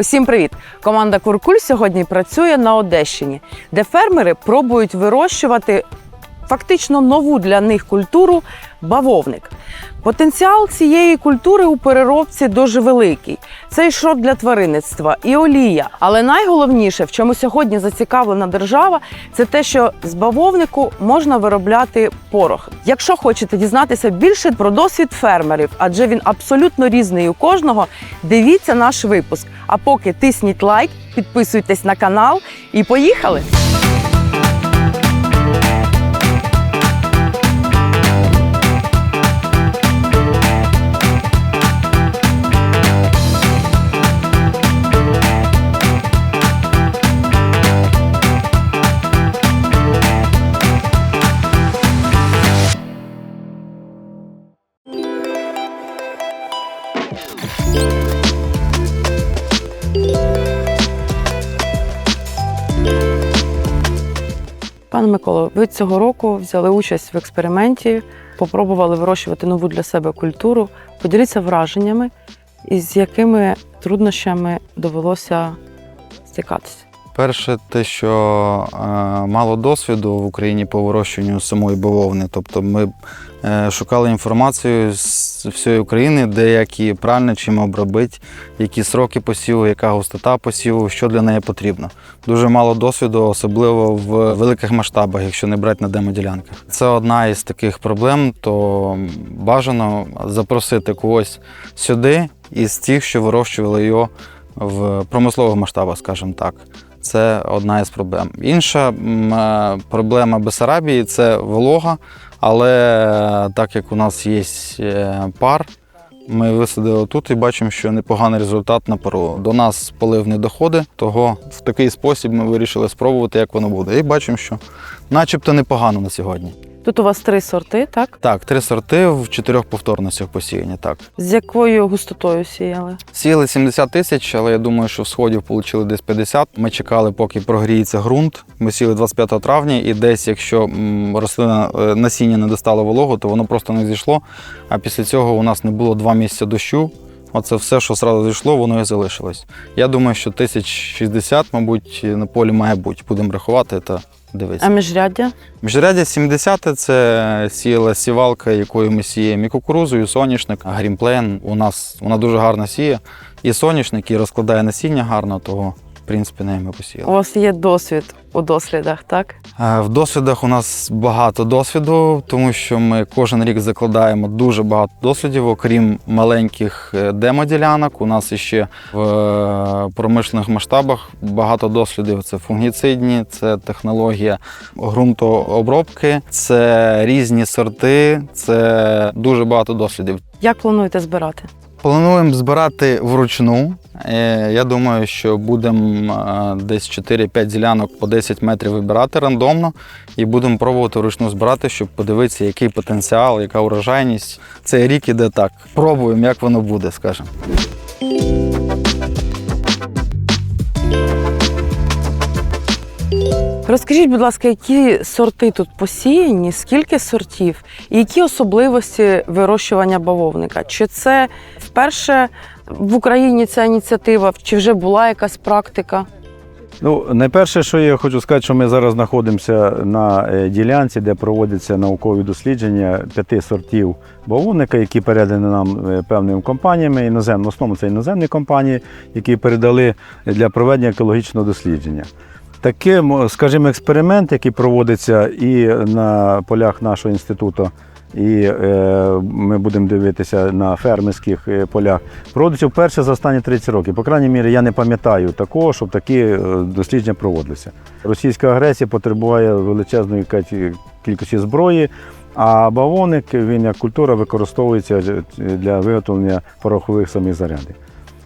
Усім привіт! Команда Куркуль сьогодні працює на Одещині, де фермери пробують вирощувати фактично нову для них культуру бавовник. Потенціал цієї культури у переробці дуже великий. Це і шрот для тваринництва, і олія. Але найголовніше, в чому сьогодні зацікавлена держава, це те, що з бавовнику можна виробляти порох. Якщо хочете дізнатися більше про досвід фермерів, адже він абсолютно різний у кожного, дивіться наш випуск. А поки тисніть лайк, підписуйтесь на канал і поїхали! Пане Миколо, ви цього року взяли участь в експерименті, попробували вирощувати нову для себе культуру. Поділіться враженнями, і з якими труднощами довелося стикатися. Перше, те, що е, мало досвіду в Україні по вирощуванню самої бавовни. Тобто ми е, шукали інформацію з всієї України, де як її правильно чим обробити, які сроки посіву, яка густота посіву, що для неї потрібно. Дуже мало досвіду, особливо в великих масштабах, якщо не брати на демоділянках. Це одна із таких проблем, то бажано запросити когось сюди із тих, що вирощували його в промислових масштабах, скажімо так. Це одна із проблем. Інша е, проблема Бесарабії це волога, але е, так як у нас є е, пар, ми висадили тут і бачимо, що непоганий результат на пару. До нас полив не доходить, того в такий спосіб ми вирішили спробувати, як воно буде. І бачимо, що начебто непогано на сьогодні. Тут у вас три сорти, так? Так, три сорти в чотирьох повторностях посіяні. Так. З якою густотою сіяли? Сіяли 70 тисяч, але я думаю, що в сходів отримали десь 50. Ми чекали, поки прогріється ґрунт. Ми сіли 25 травня, і десь, якщо рослина е, насіння не достало вологу, то воно просто не зійшло. А після цього у нас не було два місяці дощу. Оце все, що одразу зійшло, воно і залишилось. Я думаю, що 1060, мабуть, на полі має бути. Будемо рахувати та дивитися. А міжряддя? Міжряддя 70 це сіяла сівалка, якою ми сіємо і кукурузу, і соняшник, грімплен. У нас вона дуже гарно сіє. І соняшник, і розкладає насіння гарно, того, принципі, нею ми У вас є досвід у дослідах, так? Е, В досвідах у нас багато досвіду, тому що ми кожен рік закладаємо дуже багато дослідів, окрім маленьких е, демоділянок. У нас ще в е, промишлених масштабах багато дослідів. Це фунгіцидні, це технологія ґрунтообробки, це різні сорти, це дуже багато дослідів. Як плануєте збирати? Плануємо збирати вручну. Е, Я думаю, що будемо е, десь 4-5 ділянок по 10 метрів вибирати рандомно і будемо пробувати вручну збирати, щоб подивитися, який потенціал, яка урожайність. Цей рік іде так. Пробуємо, як воно буде, скажімо. Розкажіть, будь ласка, які сорти тут посіяні, скільки сортів, і які особливості вирощування бавовника? Чи це вперше в Україні ця ініціатива, чи вже була якась практика? Ну, найперше, що я хочу сказати, що ми зараз знаходимося на е, ділянці, де проводяться наукові дослідження п'яти сортів бавовника, які передані нам е, певними компаніями, іноземно, основному це іноземні компанії, які передали для проведення екологічного дослідження. Таким, скажімо, експеримент, який проводиться і на полях нашого інституту, і е, ми будемо дивитися на фермерських е, полях. Проводиться вперше за останні 30 років. По крайній мірі, я не пам'ятаю такого, щоб такі е, дослідження проводилися. Російська агресія потребує величезної кількості зброї, а бавовник він як культура використовується для виготовлення порохових самих зарядів.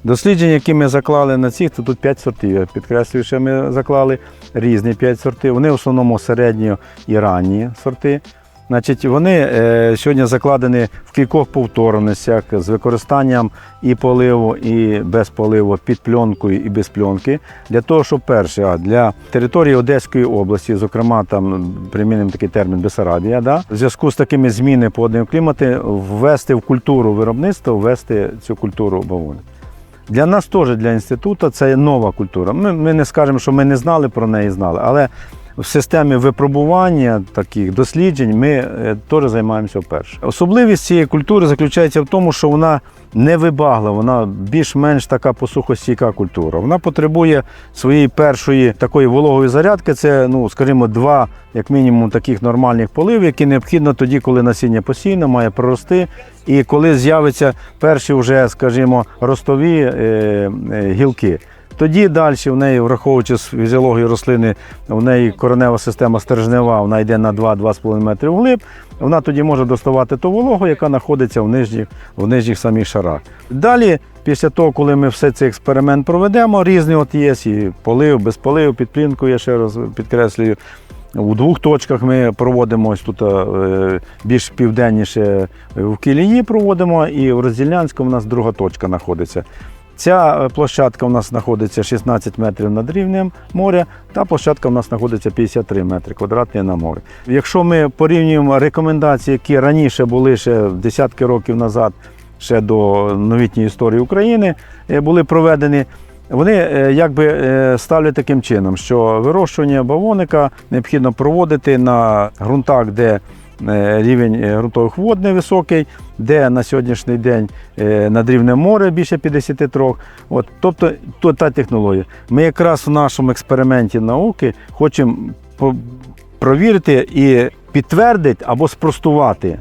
Дослідження, які ми заклали на цих, то тут 5 сортів. Я підкреслюю, що ми заклали різні 5 сортів. Вони в основному середньо і ранні сорти. Значить, вони е, сьогодні закладені в кількох повторностях з використанням і поливу, і без поливу, під пленкою і без пленки. Для того, щоб перше, а, для території Одеської області, зокрема, там примінимо такий термін Бесарабія, да, в зв'язку з такими змінами погодного клімату, ввести в культуру виробництва, ввести цю культуру бавовни. Для нас теж, для інституту, це нова культура. Ми, ми не скажемо, що ми не знали про неї, знали, але в системі випробування таких досліджень ми е, теж займаємося вперше. Особливість цієї культури заключається в тому, що вона не вибагла, вона більш-менш така посухостійка культура. Вона потребує своєї першої такої вологої зарядки. Це, ну, скажімо, два, як мінімум, таких нормальних поливів, які необхідно тоді, коли насіння постійно має прорости. І коли з'являться перші вже, скажімо, ростові е, е, гілки. Тоді далі в неї, враховуючи фізіологію рослини, в неї коренева система стержнева, вона йде на 2-2,5 метри вглиб. Вона тоді може доставати ту вологу, яка знаходиться в нижніх, в нижніх самих шарах. Далі, після того, коли ми все цей експеримент проведемо, різні от є і полив, без полив, під плінкою, я ще раз підкреслюю. У двох точках ми проводимо ось тут е, більш південніше в Кілії проводимо, і в Розділянському у нас друга точка знаходиться. Ця е, площадка у нас знаходиться 16 метрів над рівнем моря, та площадка у нас знаходиться 53 метри квадратні на морі. Якщо ми порівнюємо рекомендації, які раніше були ще десятки років назад, ще до новітньої історії України, е, були проведені. Вони е, якби ставлять таким чином, що вирощування бавовника необхідно проводити на ґрунтах, де рівень е, ґрунтових вод невисокий, де на сьогоднішній день е, над рівнем море більше 53. От, тобто то та технологія. Ми якраз в нашому експерименті науки хочемо провірити і підтвердити або спростувати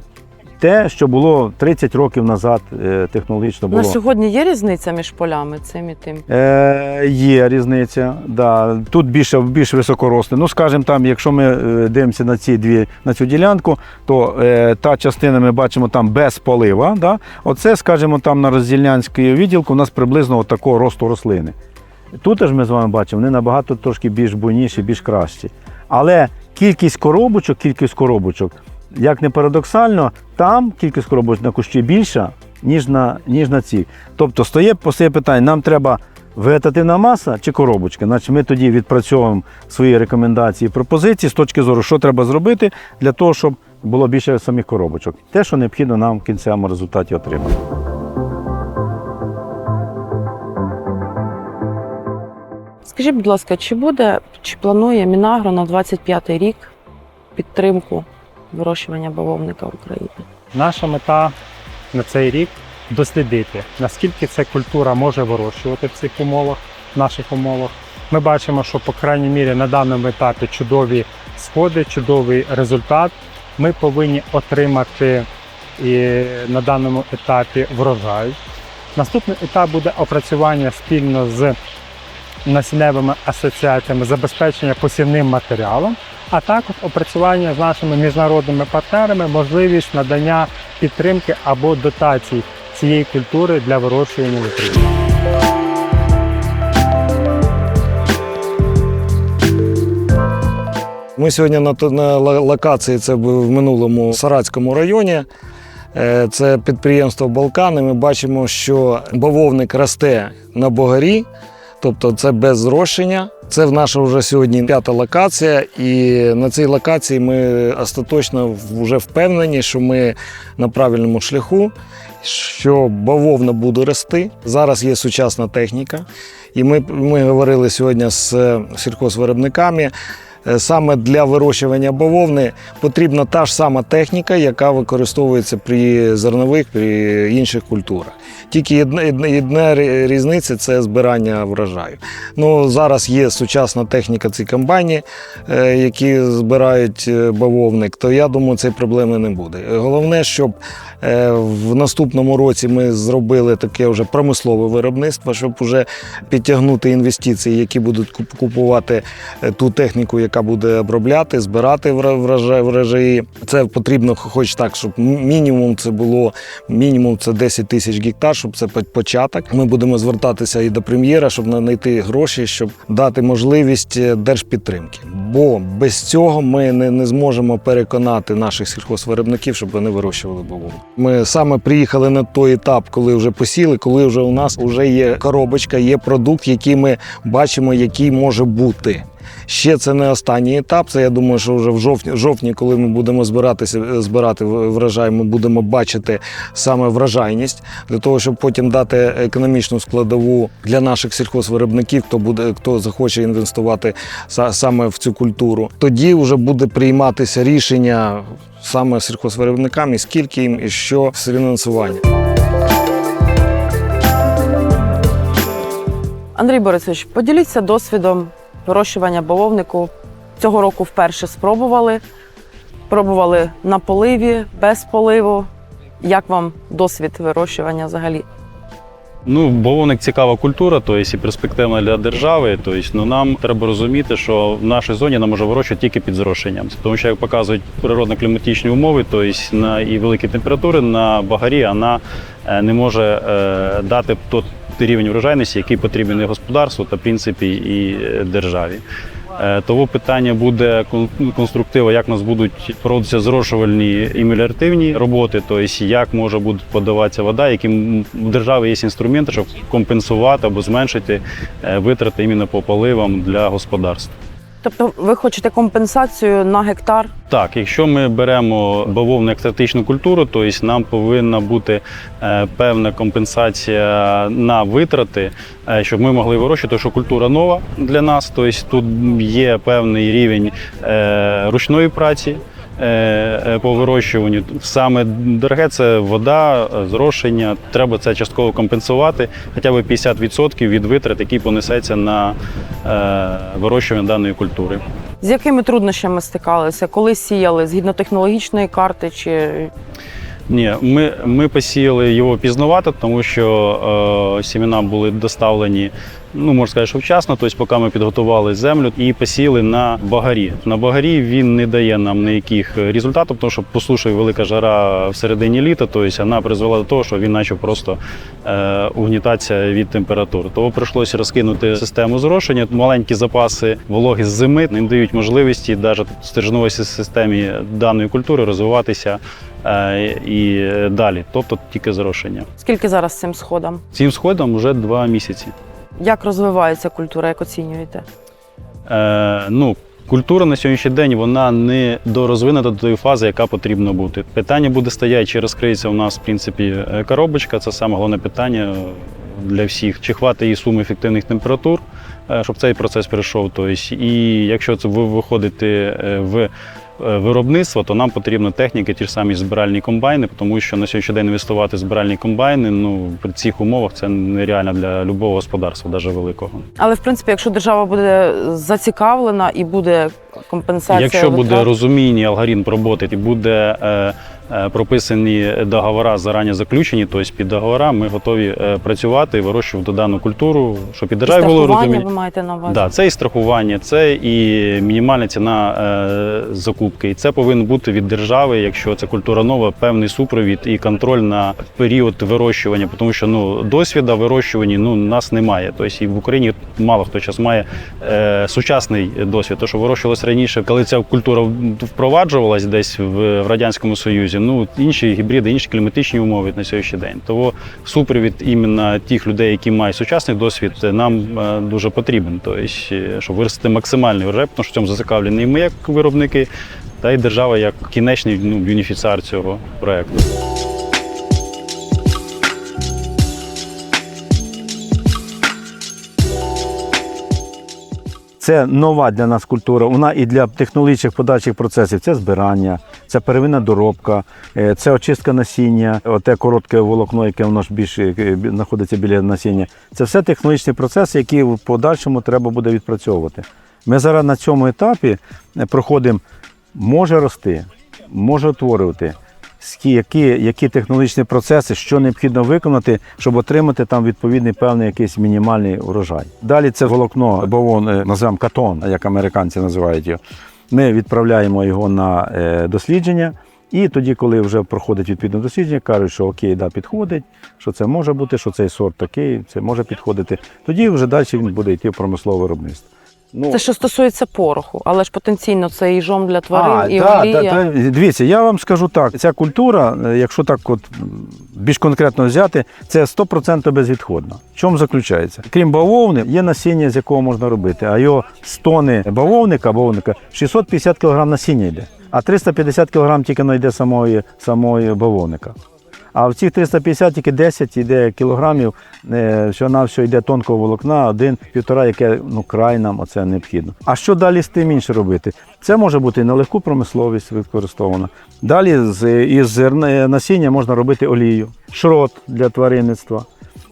те, що було 30 років назад е, технологічно було. На сьогодні є різниця між полями цим і тим. Е, є різниця. Да. Тут більше, більш високоросле. Ну, скажімо, там, якщо ми е, дивимося на ці дві на цю ділянку, то е, та частина ми бачимо там без полива. Да? Оце, скажімо, там на розділянській відділку у нас приблизно от такого росту рослини. Тут ж ми з вами бачимо, вони набагато трошки більш буйніші, більш кращі. Але кількість коробочок, кількість коробочок, як не парадоксально, там кількість коробочок на кущі більша, ніж на, ніж на цій. Тобто стоє постає питання, нам треба вегетативна маса чи коробочки. Значить, ми тоді відпрацьовуємо свої рекомендації і пропозиції з точки зору, що треба зробити для того, щоб було більше самих коробочок. Те, що необхідно нам в кінцевому результаті отримати. Скажіть, будь ласка, чи буде, чи планує Мінагро на 25-й рік підтримку вирощування бавовника в Україні? Наша мета на цей рік дослідити, наскільки ця культура може вирощувати в цих умовах, в наших умовах. Ми бачимо, що, по крайній мірі, на даному етапі чудові сходи, чудовий результат. Ми повинні отримати і на даному етапі врожай. Наступний етап буде опрацювання спільно з насінневими асоціаціями забезпечення посівним матеріалом, а також опрацювання з нашими міжнародними партнерами, можливість надання підтримки або дотацій цієї культури для вирощування в Україні. Ми сьогодні на, локації, це в минулому Саратському районі. Е, Це підприємство Балкани. Ми бачимо, що бавовник росте на богарі, тобто це без зрошення. Це наша вже сьогодні п'ята локація, і на цій локації ми остаточно вже впевнені, що ми на правильному шляху, що бавовна буде рости. Зараз є сучасна техніка, і ми, ми говорили сьогодні з е, сільхозвиробниками. Е, Саме для вирощування бавовни потрібна та ж сама техніка, яка використовується при зернових, при інших культурах. Тільки єдна різниця це збирання врожаю. Ну, зараз є сучасна техніка, ці комбайні, е, які збирають е, бавовник, то я думаю, цієї проблеми не буде. Головне, щоб в наступному році ми зробили таке вже промислове виробництво, щоб вже підтягнути інвестиції, які будуть купувати ту техніку, яка буде обробляти, збирати врожаї. Це потрібно хоч так, щоб мінімум це було мінімум це 10 тисяч гектар, щоб це початок. Ми будемо звертатися і до прем'єра, щоб знайти гроші, щоб дати можливість е, держпідтримки. Бо без цього ми не, не зможемо переконати наших сільхозвиробників, щоб вони вирощували бавовну. Ми саме приїхали на той етап, коли вже посіли, коли вже у нас вже є коробочка, є продукт, який ми бачимо, який може бути. Ще це не останній етап. Це я думаю, що вже в жовтні, жовтні, коли ми будемо збиратися збирати врожай, ми будемо бачити саме врожайність для того, щоб потім дати економічну складову для наших сільхозвиробників, хто буде, хто захоче інвестувати са- саме в цю культуру. Тоді вже буде прийматися рішення саме сільхозвиробниками, скільки їм і що з фінансування. Андрій Борисович, поділіться досвідом вирощування бавовнику. Цього року вперше спробували. Пробували на поливі, без поливу. Як вам досвід вирощування взагалі? Ну, бавовник цікава культура, тобто і перспективна для держави. Тобто, ну нам треба розуміти, що в нашій зоні нам може вирощувати тільки під зрошенням. Тому що як показують природно-кліматичні умови, тобто на і великі температури на багарі вона е, не може е, дати той рівень врожайності, який потрібен і господарству та в принципі і е, державі. Того питання буде конструктиво, як у нас будуть проводитися зрошувальні і меліоративні роботи, тобто як може буде подаватися вода, які м- в держави є інструменти, щоб компенсувати або зменшити е, витрати іменно по поливам для господарств. Тобто ви хочете компенсацію на гектар? Так, якщо ми беремо бавовну як статичну культуру, то нам повинна бути е, певна компенсація на витрати, е, щоб ми могли вирощувати, що культура нова для нас. Тобто тут є певний рівень е, ручної праці. Е, е, По вирощуванню саме дороге це вода, е, зрошення. Треба це частково компенсувати, хоча б 50% від витрат, які понесеться на вирощування даної культури. З якими труднощами стикалися? Коли сіяли? Згідно технологічної карти чи Ні, ми, ми посіяли його пізнавато, тому що е, сімена були доставлені, ну можна сказати, що вчасно, тобто поки ми підготували землю і посіяли на багарі. На багарі він не дає нам ніяких результатів, тому що послушає велика жара в середині літа, тобто вона призвела до того, що він почав просто е, угнітатися від температури. Тому прийшлося розкинути систему зрошення. Маленькі запаси вологи з зими не дають можливості навіть стержновій системі даної культури розвиватися е, і далі, тобто тільки зрошення. скільки зараз цим сходам? Цим сходом вже два місяці. Як розвивається культура, як оцінюєте? Е, ну, культура на сьогоднішній день вона не дорозвинена до тої фази, яка потрібна бути. Питання буде стояти, чи розкриється у нас в принципі е, коробочка. Це саме головне питання для всіх. Чи хватить її суми ефективних температур, е, щоб цей процес пройшов. Тобто, і якщо це ви виходите е, в е, виробництво, то нам потрібна техніка, ті ж самі збиральні комбайни, тому що на сьогоднішній день інвестувати в збиральні комбайни ну, при цих умовах це нереально для будь-якого господарства, навіть великого. Але в принципі, якщо держава буде зацікавлена і буде компенсація, Якщо буде розуміння, алгоритм роботи і буде е, прописані договори зарані заключені, тобто під договора ми готові е, працювати і вирощувати дану культуру, щоб і державі було розуміння. ви маєте на увазі? Да, це і страхування, це і мінімальна ціна е, закупки. І це повинно бути від держави, якщо це культура нова, певний супровід і контроль на період вирощування, тому що ну досвіду вирощування ну нас немає. Тобто і в Україні мало хто зараз має е, сучасний досвід. То, що вирощувалось раніше, коли ця культура впроваджувалась десь в, в радянському союзі. Ну інші гібриди, інші кліматичні умови на сьогоднішній день. Тому супровід іменно тих людей, які мають сучасний досвід, нам е, дуже потрібен. Тобто, щоб виростити максимальний урожай, тому що в цьому зацікавлені і ми як виробники, та й держава як кінечний ну, бенефіціар цього проекту. Це нова для нас культура. Вона і для технологічних подальших процесів це збирання, це первинна доробка, е, це очистка насіння, оте коротке волокно, яке воно ж більше е, знаходиться біля насіння. Це все технологічні процеси, які в подальшому треба буде відпрацьовувати. Ми зараз на цьому етапі е, проходимо, може рости, може утворювати. Які, які технологічні процеси, що необхідно виконати, щоб отримати там відповідний певний якийсь мінімальний врожай. Далі це волокно, бавон, е, називаємо катон, як американці називають його. Ми відправляємо його на е, дослідження, і тоді, коли вже проходить відповідне дослідження, кажуть, що окей, да, підходить, що це може бути, що цей сорт такий, це може підходити. Тоді вже далі він буде йти в промислове виробництво. Ну, Це що стосується пороху, але ж потенційно це і жом для тварин, А, і та, олія. та, та, дивіться, я вам скажу так: ця культура, е, якщо так от більш конкретно взяти, це 100% безвідходна. В чому заключається? Крім бавовни, є насіння, з якого можна робити, а його з тони бавовника, бавовника 650 кг насіння йде, а 350 кг тільки ну, йде самої, самої бавовника. А в цих 350 тільки 10 йде кілограмів, що на все йде тонкого волокна, один, півтора, яке ну край нам оце необхідно. А що далі з тим інше робити? Це може бути і на легку промисловість використовано. Далі з із зерна- насіння можна робити олію, шрот для тваринництва.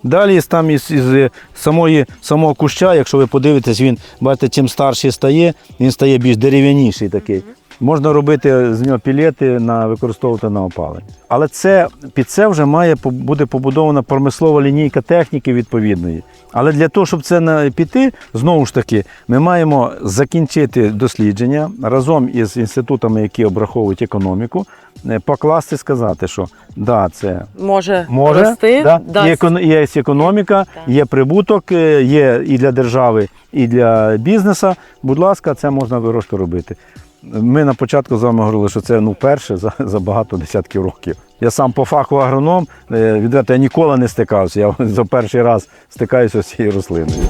Далі там із, із самої, самого куща, якщо ви подивитесь, він бачите, чим старший стає, він стає більш дерев'яніший такий. Можна робити з нього пілети на використовувати на опалення. Але це під це вже має буде побудована промислова лінійка техніки відповідної. Але для того, щоб це на піти, знову ж таки, ми маємо закінчити дослідження разом із інститутами, які обраховують економіку, е, покласти, сказати, що да, це Може, може рости, да? дасть. є, є економіка, є прибуток, е, є і для держави, і для бізнесу. Будь ласка, це можна вирощувати робити. Ми на початку з вами говорили, що це ну перше за, за багато десятків років. Я сам по фаху агроном, е, відверто, я ніколи не стикався. Я за перший раз стикаюся з цією рослиною.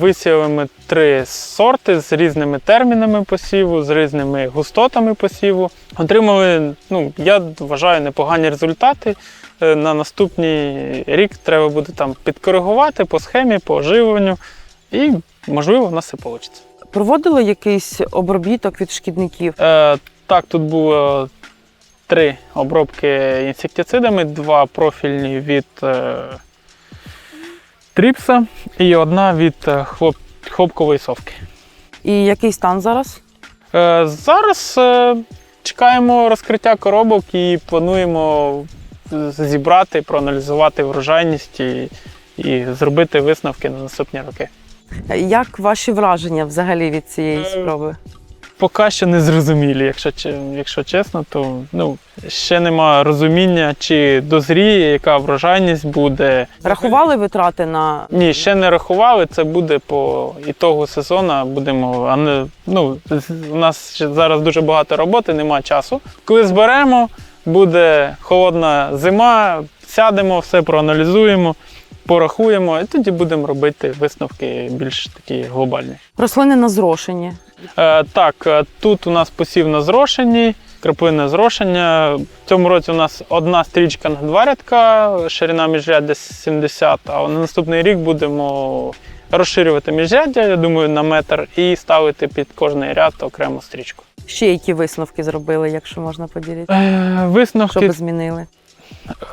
Висіяли ми три сорти з різними термінами посіву, з різними густотами посіву. Отримали, ну, я вважаю, непогані результати. Е, На наступний рік треба буде там підкоригувати по схемі, по оживленню, і можливо, в нас все вийде. Проводили якийсь обробіток від шкідників. Е, так, тут було три обробки інсектицидами, два профільні від е, тріпса і одна від е, хлоп, хлопкової совки. І який стан зараз? Е, зараз е, чекаємо розкриття коробок і плануємо зібрати, проаналізувати врожайність і, і зробити висновки на наступні роки. Як ваші враження взагалі від цієї Е, спроби? Поки що не зрозумілі, якщо, якщо чесно, то ну, ще немає розуміння, чи дозріє, яка врожайність буде. Рахували витрати на Ні, ще не рахували. Це буде по ітогу сезону. Будемо, а не ну у нас зараз дуже багато роботи, немає часу. Коли зберемо, буде холодна зима, сядемо, все проаналізуємо, порахуємо, і тоді будемо робити висновки більш такі глобальні. рослини на зрошення. Е, так, е, тут у нас посів на зрошенні, краплинне зрошення. В цьому році у нас одна стрічка на два рядка, ширина міжряддя десь 70, а на наступний рік будемо розширювати міжряддя, я думаю, на метр, і ставити під кожний ряд окрему стрічку. Ще які висновки зробили, якщо можна поділитися? Е, Що висновки би змінили?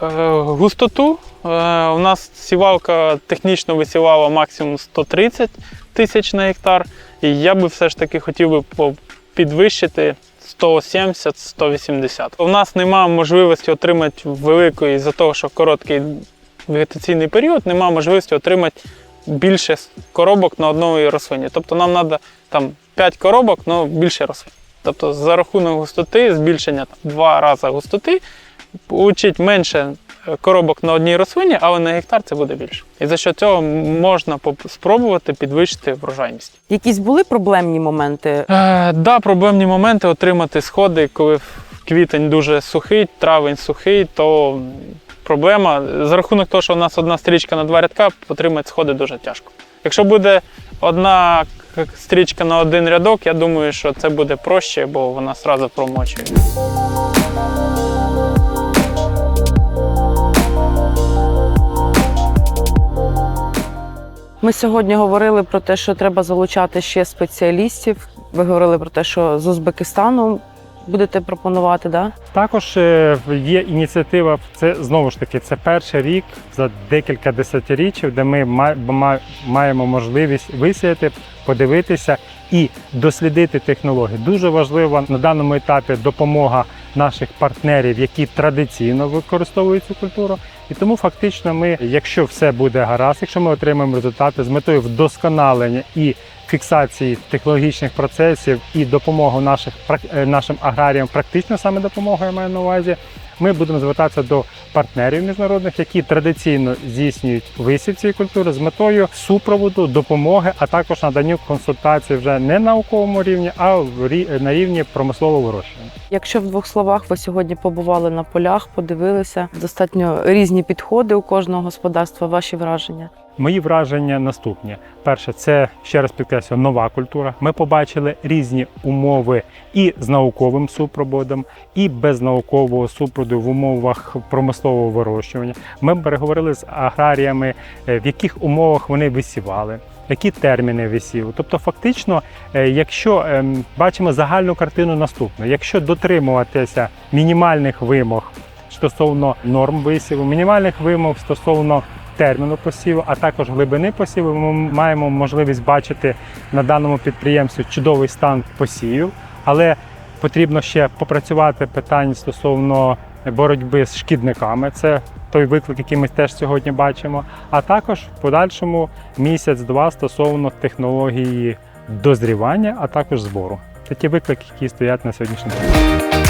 Е, Густоту. Е, У нас сівалка технічно висівала максимум 130 тисяч на гектар. І я би все ж таки хотів би підвищити 170-180. У нас немає можливості отримати великої, з-за того, що короткий вегетаційний період, немає можливості отримати більше коробок на одної рослині. Тобто нам треба там 5 коробок, але більше рослин. Тобто за рахунок густоти, збільшення там, два рази густоти, Получить менше е, коробок на одній рослині, але на гектар це буде більше. І за що цього можна спробувати підвищити врожайність. Якісь були проблемні моменти? Е, да, проблемні моменти отримати сходи, коли квітень дуже сухий, травень сухий, то проблема. За рахунок того, що у нас одна стрічка на два рядка, отримати сходи дуже тяжко. Якщо буде одна стрічка на один рядок, я думаю, що це буде проще, бо вона одразу промочує. Ми сьогодні говорили про те, що треба залучати ще спеціалістів. Ви говорили про те, що з Узбекистану будете пропонувати, да? Також е, є ініціатива. Це знову ж таки це перший рік за декілька десятирічів, де ми ма- ма- маємо можливість висіяти, подивитися і дослідити технології. Дуже важлива на даному етапі допомога наших партнерів, які традиційно використовують цю культуру. І тому фактично, ми, якщо все буде гаразд, якщо ми отримаємо результати з метою вдосконалення і фіксації технологічних процесів і допомогу наших е, нашим аграріям, практично саме допомогу я маю на увазі. Ми будемо звертатися до партнерів міжнародних, які традиційно здійснюють висів цієї культури з метою супроводу, допомоги, а також наданню консультацій вже не на науковому рівні, а на рівні промислового вирощування. Якщо в двох словах ви сьогодні побували на полях, подивилися достатньо різні підходи у кожного господарства, ваші враження. Мої враження наступні: перше, це ще раз підкреслю, нова культура. Ми побачили різні умови і з науковим супроводом, і без наукового супроводу в умовах промислового вирощування. Ми переговорили з аграріями, е, в яких умовах вони висівали. Які терміни висіву? Тобто, фактично, е, якщо ем, бачимо загальну картину наступну, якщо дотримуватися мінімальних вимог стосовно норм висіву, мінімальних вимог стосовно терміну посіву, а також глибини посіву, ми маємо можливість бачити на даному підприємстві чудовий стан посівів, але потрібно ще попрацювати питань стосовно боротьби з шкідниками. Це той виклик, який ми теж сьогодні бачимо. А також в подальшому місяць-два стосовно технології дозрівання, а також збору. Це ті виклики, які стоять на сьогоднішній день.